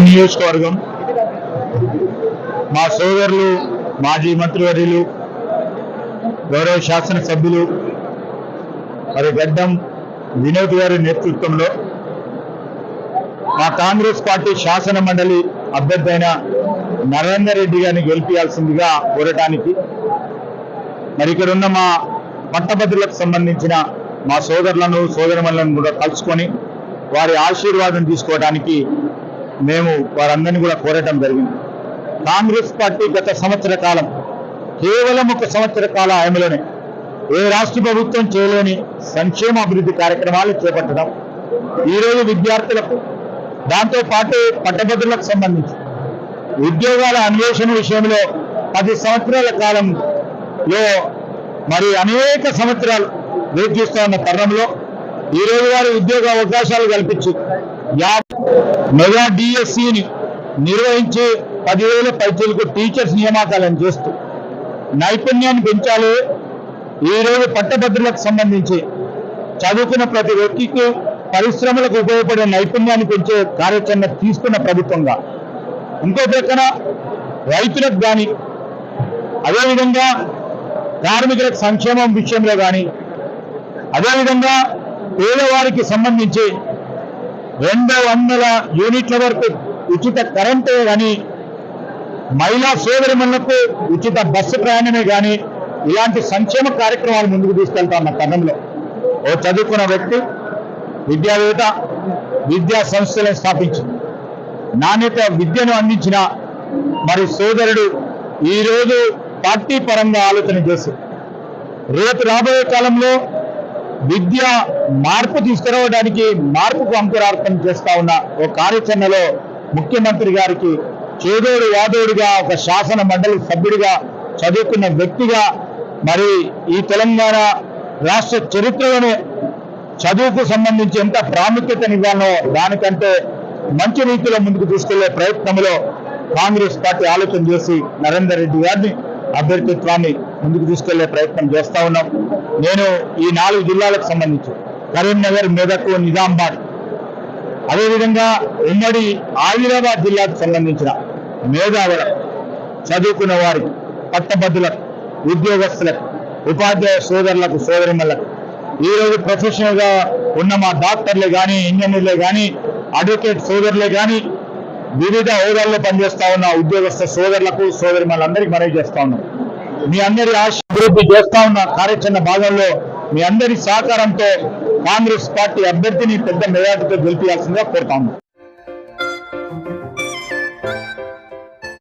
నియోజకవర్గం. మా సోదరులు మాజీ మంత్రివర్యులు గౌరవ శాసనసభ్యులు మరి గడ్డం వినోద్ గారి నేతృత్వంలో మా కాంగ్రెస్ పార్టీ శాసన మండలి అభ్యర్థి అయిన నరేందర్ రెడ్డి గారిని గెలిపించాల్సిందిగా కోరటానికి మరి ఇక్కడ ఉన్న మా పట్టభద్రులకు సంబంధించిన మా సోదరులను సోదరమణులను కూడా కలుసుకొని వారి ఆశీర్వాదం తీసుకోవడానికి మేము వారందరినీ కూడా కోరటం జరిగింది. కాంగ్రెస్ పార్టీ గత సంవత్సర కాలం కేవలం ఒక సంవత్సర కాల ఆయమలోనే ఏ రాష్ట్ర ప్రభుత్వం చేయలేని సంక్షేమ అభివృద్ధి కార్యక్రమాలు చేపట్టడం. ఈరోజు విద్యార్థులకు దాంతో పాటు పట్టభద్రులకు సంబంధించి ఉద్యోగాల అన్వేషణ విషయంలో పది సంవత్సరాల కాలంలో మరి అనేక సంవత్సరాలు వేచిస్తున్న తరుణంలో ఈ రోజు వారి ఉద్యోగ అవకాశాలు కల్పించి మెగా డిఎస్సిని నిర్వహించి పదివేల పైచలకు టీచర్స్ నియామకాలను చేస్తూ నైపుణ్యాన్ని పెంచాలి. ఈరోజు పట్టభద్రులకు సంబంధించి చదువుకున్న ప్రతి వ్యక్తికి పరిశ్రమలకు ఉపయోగపడే నైపుణ్యాన్ని పెంచే కార్యాచరణ తీసుకున్న ప్రభుత్వంగా. ఇంకో ప్రక్కన రైతులకు కానీ అదేవిధంగా కార్మికులకు సంక్షేమం విషయంలో కానీ అదేవిధంగా పేదవారికి సంబంధించి రెండు వందల యూనిట్ల వరకు ఉచిత కరెంటే కానీ మహిళా సోదరిమణులకు ఉచిత బస్సు ప్రయాణమే కానీ ఇలాంటి సంక్షేమ కార్యక్రమాలు ముందుకు తీసుకెళ్తా ఉన్న తరుణంలో ఓ చదువుకున్న వ్యక్తి విద్యావేత్త విద్యా సంస్థలను స్థాపించింది నాణ్యత విద్యను అందించిన మరి సోదరుడు ఈరోజు పార్టీ పరంగా ఆలోచన చేసి రేపు రాబోయే కాలంలో విద్య మార్పు తీసుకురావడానికి మార్పుకు అంకురార్పణ చేస్తా ఉన్న ఒక కార్యాచరణలో ముఖ్యమంత్రి గారికి చేదోడు యాదోడుగా ఒక శాసన మండలి సభ్యుడిగా చదువుకున్న వ్యక్తిగా మరి ఈ తెలంగాణ రాష్ట్ర చరిత్రలోనే చదువుకు సంబంధించి ఎంత ప్రాముఖ్యతనివ్వాలో దానికంటే మంచి రీతిలో ముందుకు తీసుకెళ్ళే ప్రయత్నంలో కాంగ్రెస్ పార్టీ ఆలోచన చేసి నరేందర్ రెడ్డి గారిని అభ్యర్థిత్వాన్ని ముందుకు తీసుకెళ్ళే ప్రయత్నం చేస్తా ఉన్నాం. నేను ఈ నాలుగు జిల్లాలకు సంబంధించి కరీంనగర్ మెదక్ నిజామాబాద్. అదేవిధంగా ఉమ్మడి ఆదిలాబాద్ జిల్లాకు సంబంధించిన మేధావుల చదువుకున్న వారికి పట్టభద్రులకు ఉద్యోగస్తులకు ఉపాధ్యాయ సోదరులకు సోదరిమలకు ఈ రోజు ఉన్న మా డాక్టర్లే కానీ ఇంజనీర్లే కానీ అడ్వకేట్ సోదరులే కానీ వివిధ హోదాల్లో పనిచేస్తా ఉన్న ఉద్యోగస్థ సోదరులకు సోదరిమలందరికీ మనవి చేస్తా ఉన్నాం. మీ అందరి ఆశ అభివృద్ధి చేస్తా ఉన్న కార్యాచరణ భాగంలో మీ అందరి సహకారంతో కాంగ్రెస్ పార్టీ అభ్యర్థిని పెద్ద మెజార్టీతో గెలిపించాల్సిందిగా కోరుతాము